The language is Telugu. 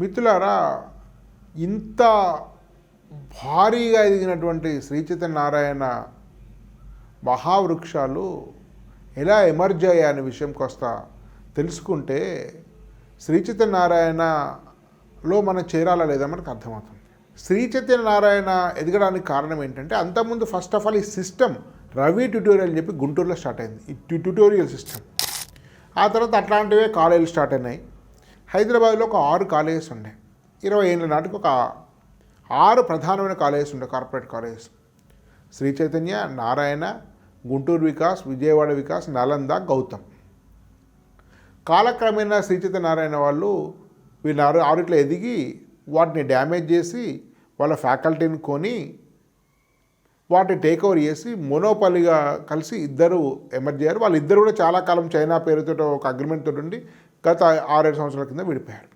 మిత్రులారా ఇంత భారీగా ఎదిగినటువంటి శ్రీ నారాయణ మహావృక్షాలు ఎలా ఎమర్జ్ అయ్యాయి అనే విషయం కాస్త తెలుసుకుంటే శ్రీ నారాయణలో మనం చేరాలా లేదా మనకు అర్థమవుతుంది. శ్రీచైతన్య నారాయణ ఎదగడానికి కారణం ఏంటంటే అంతకుముందు ఫస్ట్ ఆఫ్ ఆల్ ఈ సిస్టమ్ రవి ట్యూటోరియల్ అని చెప్పి గుంటూరులో స్టార్ట్ అయింది. ఈ ట్యూటోరియల్ సిస్టమ్ ఆ తర్వాత అట్లాంటివే కాలేజీలు స్టార్ట్ అయినాయి. హైదరాబాద్లో ఒక ఆరు కాలేజెస్ ఉండే. ఇరవై ఏళ్ళ నాటికి ఒక ఆరు ప్రధానమైన కాలేజెస్ ఉండే కార్పొరేట్ కాలేజెస్. శ్రీ చైతన్య నారాయణ గుంటూరు వికాస్ విజయవాడ వికాస్ నలంద గౌతమ్. కాలక్రమేణా శ్రీ చైతన్య నారాయణ వాళ్ళు వీళ్ళు ఆరు ఆరిట్లో ఎదిగి వాటిని డ్యామేజ్ చేసి వాళ్ళ ఫ్యాకల్టీని కొని వాటిని టేక్ ఓవర్ చేసి మోనోపాలిగా కలిసి ఇద్దరు ఎమర్జ్ అయ్యారు. వాళ్ళు ఇద్దరు కూడా చాలా కాలం చైనా పేరుతో ఒక అగ్రిమెంట్ తోటి ఉండి గత ఆరేడు సంవత్సరాల కింద విడిపోయారు.